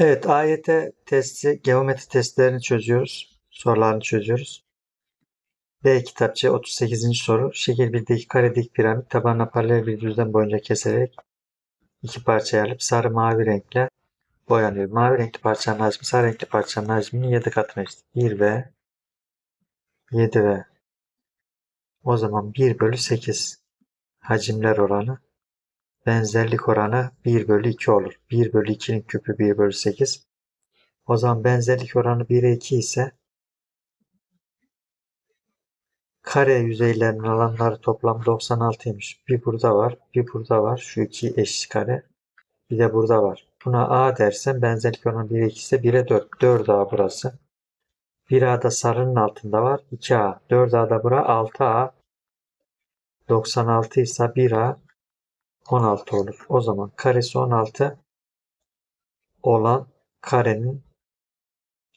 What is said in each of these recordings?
Evet, AYT testi, geometri testlerini çözüyoruz. Sorularını çözüyoruz. B kitapçı 38. soru. Şekil 1'deki kare dik piramit tabanına paralel bir düzlem boyunca keserek iki parçaya alıp sarı mavi renkle boyanıyor. Mavi renkli parçanın hacmi sarı renkli parçanın hacminin 7 katına eşit. 1 ve 7 ve o zaman 1 bölü 8 hacimler oranı benzerlik oranı 1 bölü 2 olur. 1 bölü 2'nin küpü 1 bölü 8. O zaman benzerlik oranı 1'e 2 ise kare yüzeylerinin alanları toplam 96'ymış. Bir burada var, bir burada var. Şu iki eşit kare. Bir de burada var. Buna A dersen benzerlik oranı 1'e 2 ise 1'e 4. 4A burası. 1A'da sarının altında var. 2A. 4A'da bura 6A. 96 ise 1A 16 olur. O zaman karesi 16 olan karenin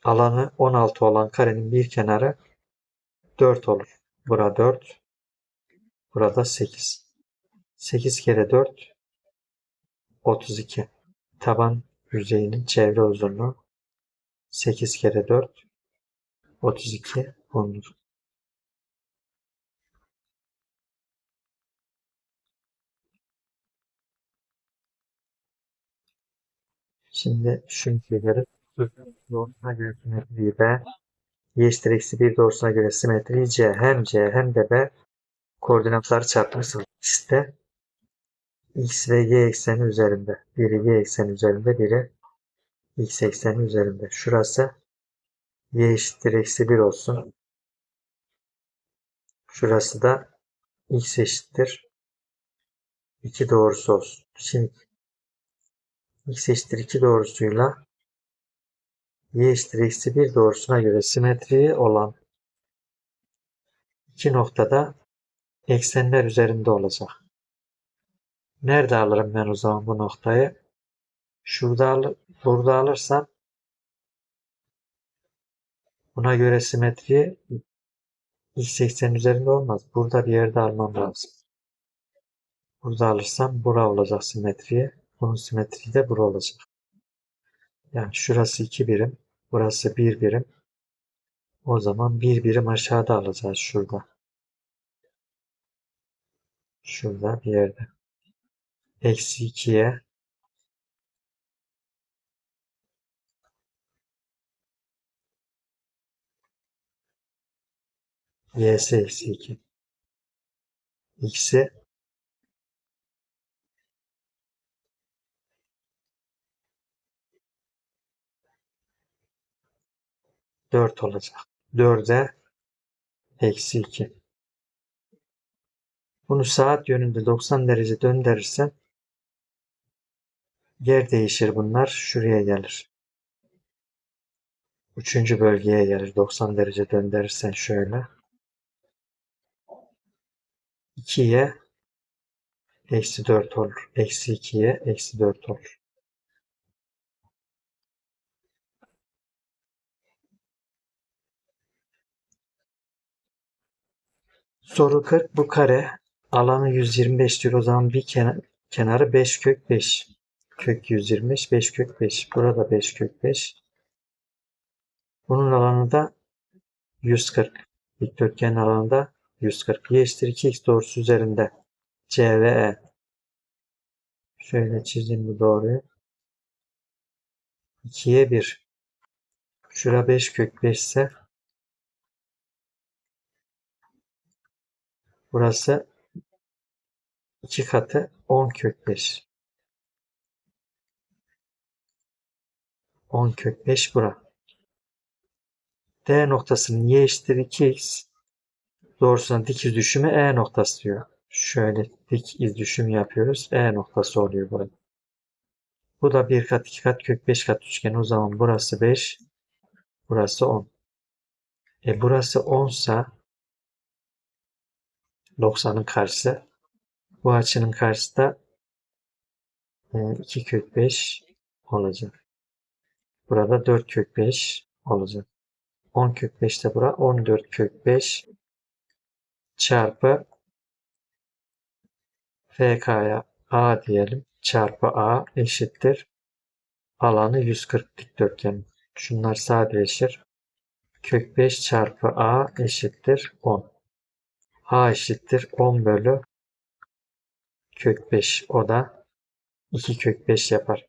alanı 16 olan karenin bir kenarı 4 olur. Burada 4. Burada 8. 8 kere 4 32. Taban yüzeyinin çevre uzunluğu 8 kere 4 32 bulunur. Şimdi şunu çözeriz. Doğrusuna göre simetriyi B, y eşittir eksi 1 doğrusuna göre simetriyi C. Hem C hem de B koordinatları çarpmışsınız. İşte x ve y ekseni üzerinde. Biri y ekseni üzerinde, biri x ekseni üzerinde. Şurası y eşittir eksi 1 olsun. Şurası da x eşittir 2 doğrusu olsun. Şimdi x eşittir 2 doğrusuyla y eşittir eksi 1 doğrusuna göre simetri olan iki noktada eksenler üzerinde olacak. Nerede alırım ben o zaman bu noktayı? Şurada alır, burada alırsam buna göre simetri x eksen üzerinde olmaz. Burada bir yerde almam lazım. Burada alırsam bura olacak simetriye. Bunun simetriği de bura olacak. Yani şurası 2 birim. Burası 1 birim. O zaman 1 birim aşağıda alacağız şurada. Şurada bir yerde. Eksi 2'ye y'si eksi 2. x'i dört olacak. Dörde eksi 2. Bunu saat yönünde 90 derece döndürürsen yer değişir bunlar. Şuraya gelir. Üçüncü bölgeye gelir. 90 derece döndürürsen şöyle. 2'ye eksi 4 olur. Eksi 2'ye eksi 4 olur. Soru 40 bu kare alanı 125 diyor. O zaman bir kenar, kenarı 5 kök 5. Kök 125 5 kök 5. Burada 5 kök 5. Bunun alanı da 140. Dikdörtgenin alanında 140. Y eşittir 2x doğrusu üzerinde. C ve E. Şöyle çizeyim bu doğruyu. 2'ye 1. Şura 5 kök 5 ise burası 2 katı 10 kök 5. 10 kök 5 bura. D noktasının y eşittir 2x doğrusuna dik iz düşümü E noktası diyor. Şöyle dik iz düşümü yapıyoruz. E noktası oluyor burada. Bu da 1 kat 2 kat kök 5 kat üçgen. O zaman burası 5. Burası 10. E burası 10 sa 90'ın karşısı. Bu açının karşısı da 2 e, kök 5 olacak. Burada 4 kök 5 olacak. 10 kök 5 de bura 14 kök 5 çarpı FK'ya A diyelim. Çarpı A eşittir. alanı 140 dikdörtgen. Şunlar sadeleşir. Kök 5 çarpı a eşittir 10. a eşittir 10 bölü kök 5. O da 2 kök 5 yapar.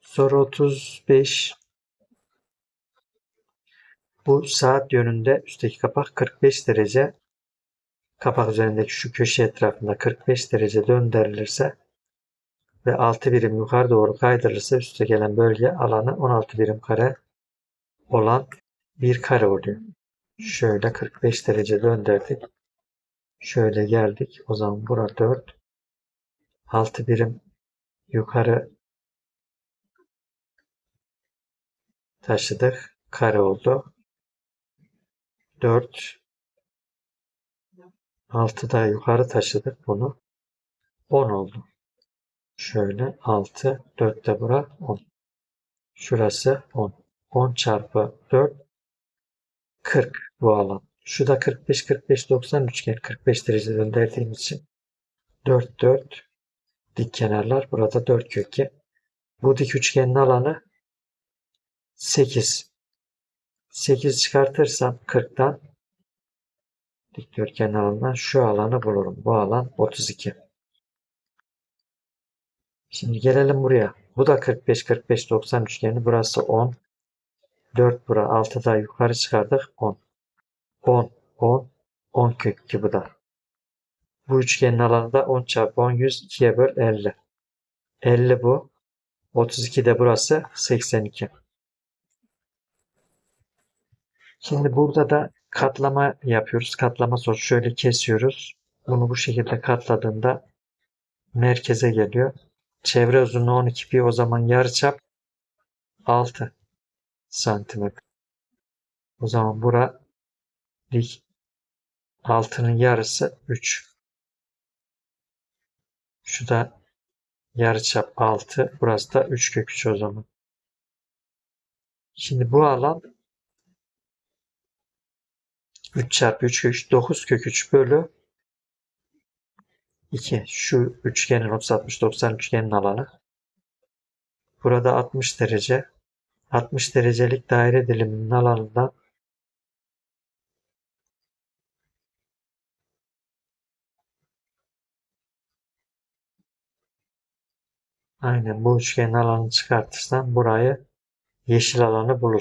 Soru 35. Bu saat yönünde üstteki kapak 45 derece kapak üzerindeki şu köşe etrafında 45 derece döndürülürse ve 6 birim yukarı doğru kaydırılırsa üste gelen bölge alanı 16 birim kare olan bir kare oluyor. Şöyle 45 derece döndürdük. Şöyle geldik. O zaman bura 4. 6 birim yukarı taşıdık. Kare oldu. 4 6 da yukarı taşıdık bunu. 10 oldu. Şöyle 6 4 de bura 10. Şurası 10. 10 çarpı 4 40 bu alan. Şu da 45 45 90 üçgen 45 derece döndürdüğüm için 4 4 dik kenarlar burada 4 kökü. Bu dik üçgenin alanı 8. 8 çıkartırsam 40'tan dikdörtgen alanından şu alanı bulurum. Bu alan 32. Şimdi gelelim buraya. Bu da 45 45 90 üçgeni. Burası 10. 4 bura 6 da yukarı çıkardık 10. 10 10 10 kök 2 bu da. Bu üçgenin alanı da 10 çarpı 10 100 2'ye böl 50. 50 bu. 32 de burası 82. Şimdi burada da katlama yapıyoruz. Katlama sonucu şöyle kesiyoruz. Bunu bu şekilde katladığında merkeze geliyor. Çevre uzunluğu 12 pi o zaman yarıçap 6 santimetre. O zaman bura dik 6'nın yarısı 3. Şu da yarıçap 6. Burası da 3 kök 3 o zaman. Şimdi bu alan 3 çarpı 3 kök 3 9 kök 3 bölü 2. Şu üçgenin 30 60 90 üçgenin alanı. Burada 60 derece. 60 derecelik daire diliminin alanından Aynen bu üçgenin alanını çıkartırsan burayı yeşil alanı bulur.